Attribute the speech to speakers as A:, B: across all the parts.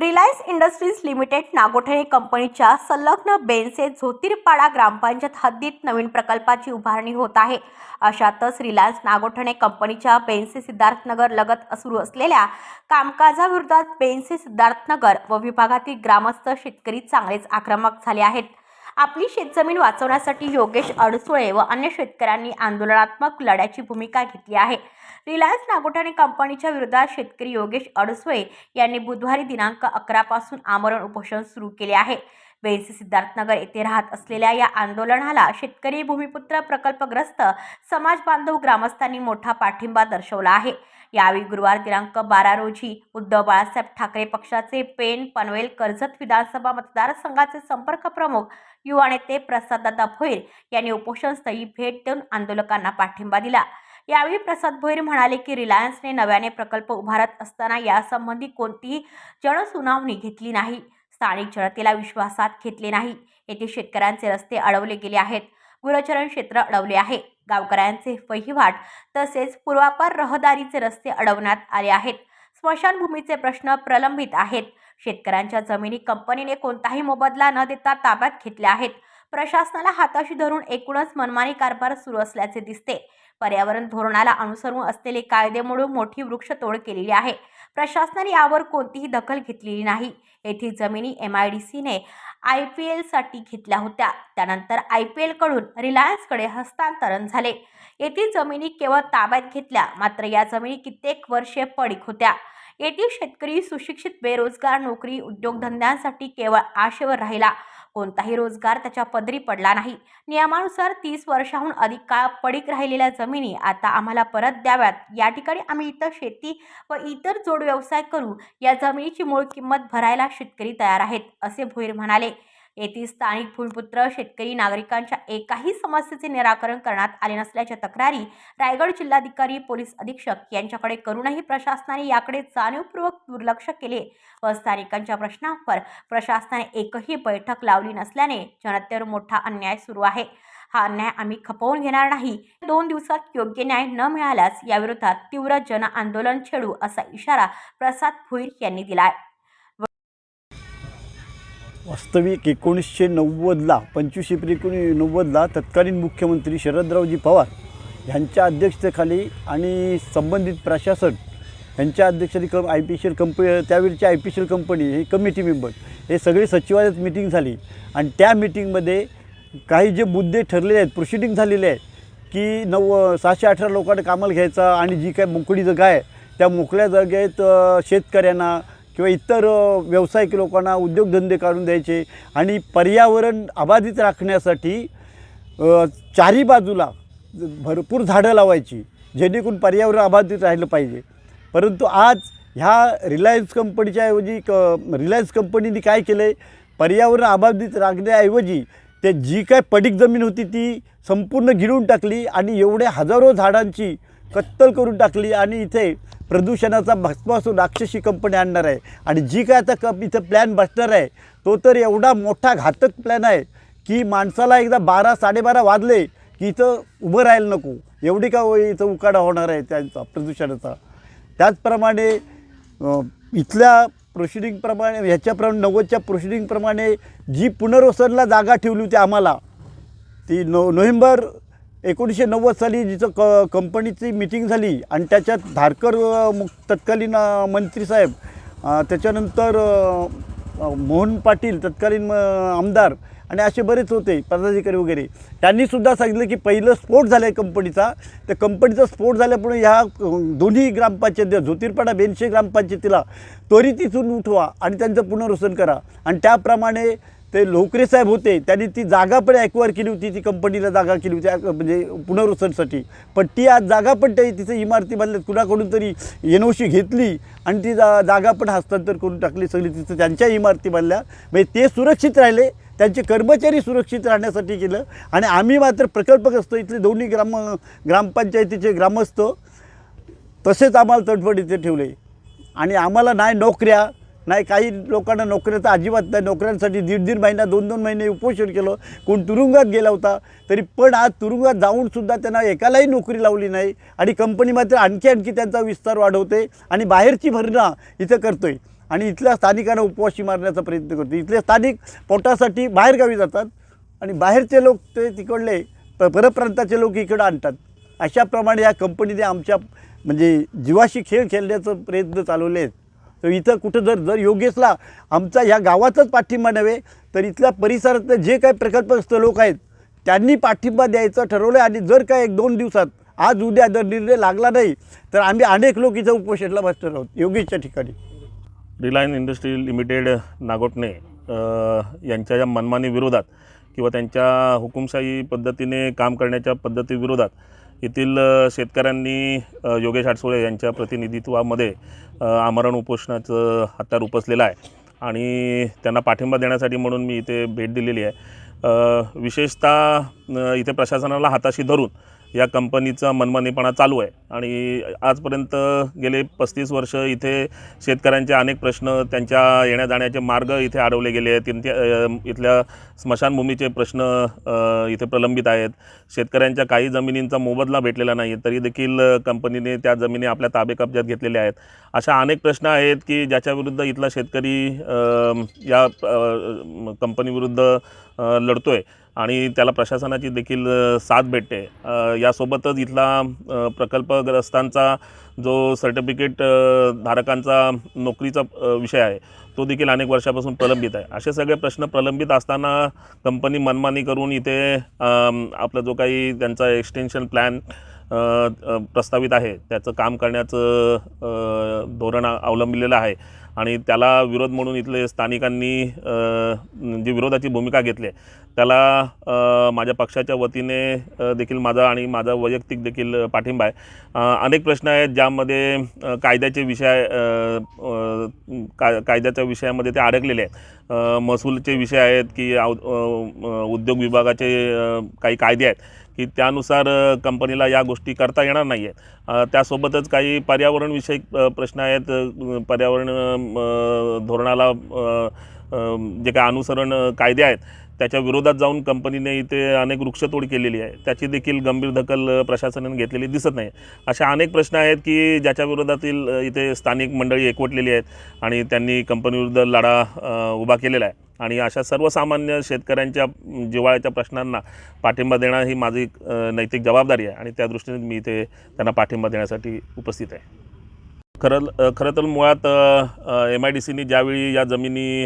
A: Reliance industries limited Nagothane कंपनीच्या संलग्न बेनसे झोतीरपाडा ग्रामपंचायत हद्दीत नवीन प्रकल्पाची उभारणी होत आहे. अशातच रिलायन्स नागोठणे कंपनीच्या बेनसे सिद्धार्थनगर लगत सुरू असलेल्या कामकाजाविरोधात बेनसे सिद्धार्थनगर व विभागातील ग्रामस्थ शेतकरी चांगलेच आक्रमक झाले आहेत. आपली शेतजमीन वाचवण्यासाठी योगेश अडसुळे व अन्य शेतकऱ्यांनी आंदोलनात्मक लढ्याची भूमिका घेतली आहे. रिलायन्स नागोठाणे कंपनीच्या विरोधात शेतकरी योगेश अडसवे यांनी बुधवारी दिनांक अकरापासून आमरण उपोषण सुरू केले आहे. बेनसी सिद्धार्थनगर येथे राहत असलेल्या या आंदोलनाला शेतकरी भूमिपुत्र प्रकल्पग्रस्त समाज बांधव ग्रामस्थांनी मोठा पाठिंबा दर्शवला आहे. यावेळी गुरुवार दिनांक बारा रोजी उद्धव बाळासाहेब ठाकरे पक्षाचे पेन पनवेल कर्जत विधानसभा मतदारसंघाचे संपर्क प्रमुख युवा नेते प्रसाददादा भोईर यांनी उपोषणस्थळी भेट देऊन आंदोलकांना पाठिंबा दिला. यावेळी प्रसाद भोईर म्हणाले की रिलायन्सने नव्याने प्रकल्प उभारत असताना यासंबंधी कोणतीही जनसुनावणी घेतली नाही. स्थानिक जनतेला विश्वासात घेतले नाही. येथे शेतकऱ्यांचे रस्ते अडवले गेले आहेत. गुरचरण क्षेत्र अडवले आहे. गावकऱ्यांचे वहिवाट तसेच पूर्वापार रहदारीचे रस्ते अडवण्यात आले आहेत. स्मशानभूमीचे प्रश्न प्रलंबित आहेत. शेतकऱ्यांच्या जमिनी कंपनीने कोणताही मोबदला न देता ताब्यात घेतल्या आहेत. प्रशासनाला हाताशी धरून एकूणच मनमानी कारभार सुरू असल्याचे दिसते. पर्यावरण धोरणाला अनुसरून असलेले कायदे मोठी वृक्षतोड केलेली आहे. प्रशासनाने यावर कोणतीही दखल घेतलेली नाही. येथील जमिनी एम आय डी सीने आय पी एलसाठी घेतल्या होत्या. त्यानंतर आय पी एलकडून रिलायन्सकडे हस्तांतरण झाले. येथील जमिनी केवळ ताब्यात घेतल्या मात्र या जमिनी कित्येक वर्षे पडीक होत्या. येथील शेतकरी सुशिक्षित बेरोजगार नोकरी उद्योगधंद्यांसाठी केवळ आशेवर राहिला. कोणताही रोजगार त्याच्या पदरी पडला नाही. नियमानुसार तीस वर्षाहून अधिक काळ पडीक राहिलेल्या जमिनी आता आम्हाला परत द्याव्यात. या ठिकाणी आम्ही इतर शेती व इतर जोड व्यवसाय करू या जमिनीची मूळ किंमत भरायला शेतकरी तयार आहेत असे भोईर म्हणाले. येथील स्थानिक भूमिपुत्र शेतकरी नागरिकांच्या एकाही समस्येचे निराकरण करण्यात आले नसल्याच्या तक्रारी रायगड जिल्हाधिकारी पोलीस अधीक्षक यांच्याकडे करूनही प्रशासनाने याकडे जाणीवपूर्वक दुर्लक्ष केले व स्थानिकांच्या प्रश्नांवर प्रशासनाने एकही बैठक लावली नसल्याने जनतेवर मोठा अन्याय सुरू आहे. हा अन्याय आम्ही खपवून घेणार नाही. दोन दिवसात योग्य न्याय न मिळाल्यास याविरोधात तीव्र जन आंदोलन छेडू असा इशारा प्रसाद भुईर यांनी दिला आहे
B: वास्तविक एकोणीसशे नव्वदला पंचवीस एप्रिल एकोणी नव्वदला तत्कालीन मुख्यमंत्री शरदरावजी पवार यांच्या अध्यक्षतेखाली आणि संबंधित प्रशासन यांच्या अध्यक्षतेखाली cum I P C L company त्यावेळीची I P C L company हे कमिटी मेंबर हे सगळे सचिवालयात मिटिंग झाली. आणि त्या मिटिंगमध्ये काही जे मुद्दे ठरलेले आहेत प्रोसिडिंग झालेले आहेत की नव सहाशे अठरा लोकांना कामाला घ्यायचा आणि जी काय मोकळी जागा आहे त्या मोकळ्या जागेत शेतकऱ्यांना किंवा इतर व्यावसायिक लोकांना उद्योगधंदे काढून द्यायचे आणि पर्यावरण अबाधित राखण्यासाठी चारी बाजूला भरपूर झाडं लावायची जेणेकरून पर्यावरण अबाधित राहिलं पाहिजे. परंतु आज ह्या रिलायन्स कंपनीच्या ऐवजी क रिलायन्स कंपनीने काय केलं आहे पर्यावरण अबाधित राखण्याऐवजी ते जी काय पडीक जमीन होती ती संपूर्ण गिळून टाकली आणि एवढ्या हजारो झाडांची कत्तल करून टाकली आणि इथे प्रदूषणाचा भस्मासून राक्षसी कंपनी आणणार आहे. आणि जी काय आता कप इथं प्लॅन बसणार आहे तो तर एवढा मोठा घातक प्लॅन आहे की माणसाला एकदा बारा साडेबारा वाजले की इथं उभं राहायला नको. एवढी का इथं उकाडा होणार आहे त्यांचा प्रदूषणाचा? त्याचप्रमाणे इथल्या प्रोसिडिंगप्रमाणे ह्याच्याप्रमाणे नव्वदच्या प्रोसिडिंगप्रमाणे जी पुनर्वसनला जागा ठेवली होती आम्हाला ती नो नोव्हेंबर एकोणीसशे नव्वद साली जिचं क कंपनीची मिटिंग झाली आणि त्याच्यात धारकर तत्कालीन मंत्री मंत्रीसाहेब त्याच्यानंतर मोहन पाटील तत्कालीन आमदार आणि असे बरेच होते पदाधिकारी वगैरे. त्यांनीसुद्धा सांगितलं की पहिलं स्फोट झाला आहे कंपनीचा त्या कंपनीचा स्फोट झाल्यामुळे ह्या दोन्ही ग्रामपंचायत ज्योतिर्पाडा बेनशे ग्रामपंचायतीला त्वरित इथून उठवा आणि त्यांचं पुनर्वसन करा. आणि त्याप्रमाणे ते लोकरे साहेब होते त्यांनी ती जागा पण ॲक्वायर केली होती ती कंपनीला जागा केली होती म्हणजे पुनर्वसनसाठी. पण ती आज जागा पण त्या तिथे इमारती बांधल्यात कुणाकडून तरी एनओशी घेतली आणि ती जा जागा पण हस्तांतर करून टाकली सगळी तिथं त्यांच्या इमारती बांधल्या. म्हणजे ते सुरक्षित राहिले त्यांचे कर्मचारी सुरक्षित राहण्यासाठी केलं आणि आम्ही मात्र प्रकल्पग्रस्त इथले दोन्ही ग्राम ग्रामपंचायतीचे ग्रामस्थ तसेच आम्हाला तडफड इथे ठेवले. आणि आम्हाला नाही नोकऱ्या नाही काही लोकांना नोकऱ्या तर अजिबात नाही. नोकऱ्यांसाठी दीड दीड महिना दोन दोन महिने उपोषण केलं. कोण तुरुंगात गेला होता तरी पण आज तुरुंगात जाऊनसुद्धा त्यांना एकालाही नोकरी लावली नाही. आणि कंपनी मात्र आणखी आणखी त्यांचा विस्तार वाढवते आणि बाहेरची भरणा इथं करतोय. आणि इथल्या स्थानिकांना उपवाशी मारण्याचा प्रयत्न करतो इथले स्थानिक पोटासाठी बाहेरगावी जातात आणि बाहेरचे लोक ते तिकडले प परप्रांताचे लोक इकडं आणतात. अशाप्रमाणे या कंपनीने आमच्या म्हणजे जीवाशी खेळ खेळण्याचा प्रयत्न चालवले आहेत तर इथं कुठं जर जर योगेशला आमचा ह्या गावाचाच पाठिंबा नव्हे तर इथल्या परिसरातले जे काही प्रकल्पग्रस्त लोक आहेत त्यांनी पाठिंबा द्यायचं ठरवलं आणि जर काय एक दोन दिवसात आज उद्या जर निर्णय लागला नाही तर आम्ही अनेक लोक इथं उपोषणला बसणार आहोत योगेशच्या ठिकाणी.
C: रिलायन्स इंडस्ट्री लिमिटेड नागोटणे यांच्या या मनमानी विरोधात किंवा त्यांच्या हुकुमशाही पद्धतीने काम करण्याच्या पद्धतीविरोधात येथील शेतकऱ्यांनी योगेश आडसोळे यांच्या प्रतिनिधित्वामध्ये आमरण उपोषणाचं हत्यार उपसलेलं आहे. आणि त्यांना पाठिंबा देण्यासाठी म्हणून मी इथे भेट दिलेली आहे. विशेषतः इथे प्रशासनाला हाताशी धरून या कंपनीचा मनमानीपणा चालू आहे. आणि आजपर्यंत गेले पस्तीस वर्ष इथे शेतकऱ्यांचे अनेक प्रश्न त्यांच्या येण्या जाण्याचे मार्ग इथे अडवले गेले आहेत. इथे इथल्या स्मशानभूमीचे प्रश्न इथे प्रलंबित आहेत. शेतकऱ्यांच्या काही जमिनींचा मोबदला भेटलेला नाही तरी देखील कंपनीने त्या जमिनी आपल्या ताबे कब्जात घेतलेल्या आहेत. अशा अनेक प्रश्न आहेत की ज्याच्याविरुद्ध इथला शेतकरी या कंपनीविरुद्ध लढतो आहे आणि त्याला प्रशासनाची देखील साथ भेटते. यासोबतच इथला प्रकल्पग्रस्तांचा जो सर्टिफिकेट धारकांचा नोकरीचा विषय आहे तो देखील अनेक वर्षापासून प्रलंबित आहे. असे सगळे प्रश्न प्रलंबित असताना कंपनी मनमानी करून इथे आपला जो काही त्यांचा एक्सटेन्शन प्लॅन प्रस्तावित आहे. त्याचं काम करण्याचं धोरण अवलंबिलेलं आहे. आणि त्याला विरोध म्हणून इथले स्थानिकांनी जी विरोधाची भूमिका घेतली आहे त्याला माझ्या पक्षाच्या वतीने देखील माझा आणि माझा वैयक्तिक देखील पाठिंबा आहे. अनेक प्रश्न आहेत ज्यामध्ये कायद्याचे विषय का कायद्याच्या विषयामध्ये ते अडकलेले आहेत. महसूलचे विषय आहेत की औ उद्योग विभागाचे काही कायदे आहेत. की त्यानुसार कंपनीला या गोष्टी करता येणार नाही आहेत त्यासोबतच काही पर्यावरणविषयक प्रश्न आहेत. पर्यावरण धोरणाला जे काही अनुसरण कायदे आहेत त्याच्या विरोधात जाऊन कंपनीने इथे अनेक वृक्षतोड केलेली आहे. त्याची देखील गंभीर दखल प्रशासनाने घेतलेली दिसत नाही. अशा अनेक प्रश्न आहेत की ज्याच्या विरोधातील इथे स्थानिक मंडळी एकवटलेली आहेत आणि त्यांनी कंपनीविरुद्ध लढा उभा केलेला आहे. आणि अशा सर्वसामान्य शेतकऱ्यांच्या जिव्हाळ्याच्या प्रश्नांना पाठिंबा देणं ही माझी नैतिक जबाबदारी आहे आणि त्या दृष्टीने मी इथे त्यांना पाठिंबा देण्यासाठी उपस्थित आहे. खरं खरं तर मुळात एम आय डी सीनी ज्यावेळी या जमिनी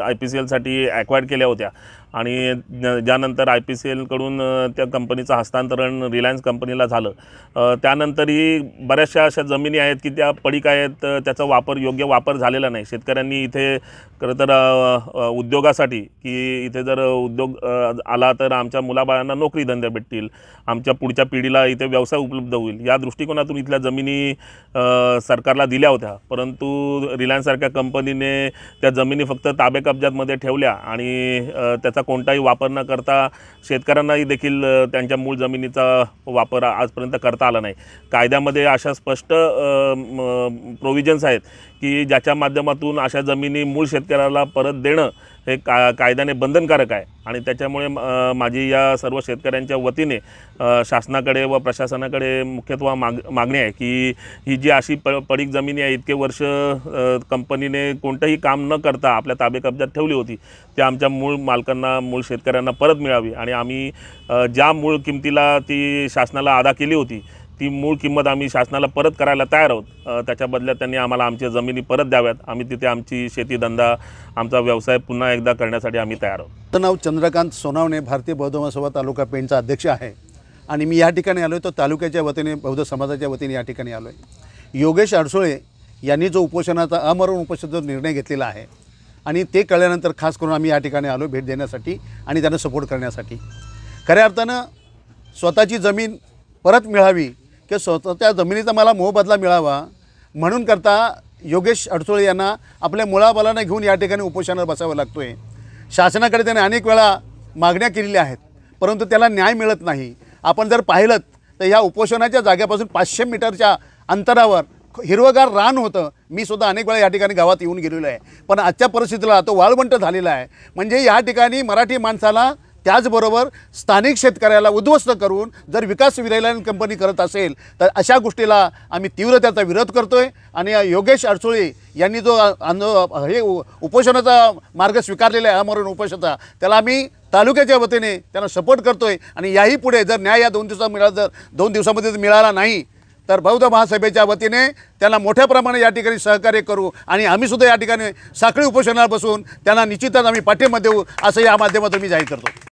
C: आय पी सी एलसाठी ॲक्वायर्ड केल्या होत्या आणि ज्यानंतर आय पी सी एलकडून त्या कंपनीचं हस्तांतरण रिलायन्स कंपनीला झालं. त्यानंतरही बऱ्याचशा अशा जमिनी आहेत की त्या पडीक आहेत त्याचा वापर योग्य वापर झालेला नाही. शेतकऱ्यांनी इथे खरं तर उद्योगासाठी की इथे जर उद्योग आला तर आमच्या मुलाबाळांना नोकरी धंदे भेटतील. आमच्या पुढच्या पिढीला इथे व्यवसाय उपलब्ध होईल. या दृष्टिकोनातून इथल्या जमिनी सरकारला दिल्या होत्या. परंतु रिलायन्ससारख्या कंपनीने त्या जमिनी फक्त ताबे कब्जातमध्ये ठेवल्या आणि त्याचा कोणताही वापर न करता शेतकऱ्यांनाही देखील त्यांच्या मूळ जमिनीचा वापर आजपर्यंत करता आला नाही. कायद्यामध्ये अशा स्पष्ट प्रोव्हिजन्स आहेत की ज्याच्या माध्यमातून अशा जमिनी मूळ शेतकऱ्याला परत देणं हे का कायद्याने बंधनकारक आहे. आणि त्याच्यामुळे माझी या सर्व शेतकऱ्यांच्या वतीने शासनाकडे व प्रशासनाकडे मुख्यत्वे माग मागणी आहे की ही जी अशी प पडीक जमिनी आहे इतके वर्ष कंपनीने कोणतंही काम न करता आपल्या ताबे कब्जात ठेवली होती ते आमच्या मूळ मालकांना मूळ शेतकऱ्यांना परत मिळावी. आणि आम्ही ज्या मूळ किमतीला ती शासनाला अदा केली होती ती मूळ किंमत आम्ही शासनाला परत करायला तयार आहोत. त्याच्या बदल्यात त्यांनी आम्हाला आमच्या जमिनी परत द्याव्यात. आम्ही तिथे आमची शेतीधंदा आमचा व्यवसाय पुन्हा एकदा करण्यासाठी आम्ही तयार आहोत.
D: माझं नाव चंद्रकांत सोनावणे भारतीय बौद्ध महासभा तालुका पेणचा अध्यक्ष आहे. आणि मी या ठिकाणी आलो आहे तर तालुक्याच्या वतीने बौद्ध समाजाच्या वतीने या ठिकाणी आलो आहे योगेश अडसोळे यांनी जो उपोषणाचा अमरण उपोषणाचा जो निर्णय घेतलेला आहे आणि ते कळल्यानंतर खास करून आम्ही या ठिकाणी आलो भेट देण्यासाठी आणि त्यांना सपोर्ट करण्यासाठी. खऱ्या अर्थानं स्वतःची जमीन परत मिळावी की स्वतःच्या जमिनीचा मला मोहबदला मिळावा. म्हणून करता योगेश अडसोळे यांना आपल्या मुळाबलांना घेऊन या ठिकाणी उपोषणावर बसावं लागतो आहे शासनाकडे त्याने अनेक वेळा मागण्या केलेल्या आहेत. परंतु त्याला न्याय मिळत नाही. आपण जर पाहिलं तर ह्या उपोषणाच्या जागेपासून पाचशे मीटरच्या अंतरावर हिरवगार रान होतं. मी सुद्धा अनेक वेळा या ठिकाणी गावात येऊन गेलेलो आहे. पण आजच्या परिस्थितीला तो वाळवंट झालेला आहे. म्हणजे या ठिकाणी मराठी माणसाला त्याचबरोबर स्थानिक शेतकऱ्याला उद्ध्वस्त करून जर विकास विरायलन कंपनी करत असेल तर अशा गोष्टीला आम्ही तीव्र त्याचा विरोध करतो आहे आणि योगेश अडसुळे यांनी जो आंदो हे उपोषणाचा मार्ग स्वीकारलेला आहे अमरण उपोषणाचा त्याला आम्ही तालुक्याच्या वतीने त्यांना सपोर्ट करतो आहे आणि याही पुढे जर न्याय या दोन दिवसात मिळाला जर दोन दिवसामध्ये जर मिळाला नाही तर बौद्ध महासभेच्या वतीने त्यांना मोठ्या प्रमाणात या ठिकाणी सहकार्य करू. आणि आम्हीसुद्धा या ठिकाणी साखळी उपोषणाला बसून त्यांना निश्चितच आम्ही पाठिंबा देऊ असं या माध्यमातून मी जाहीर करतो.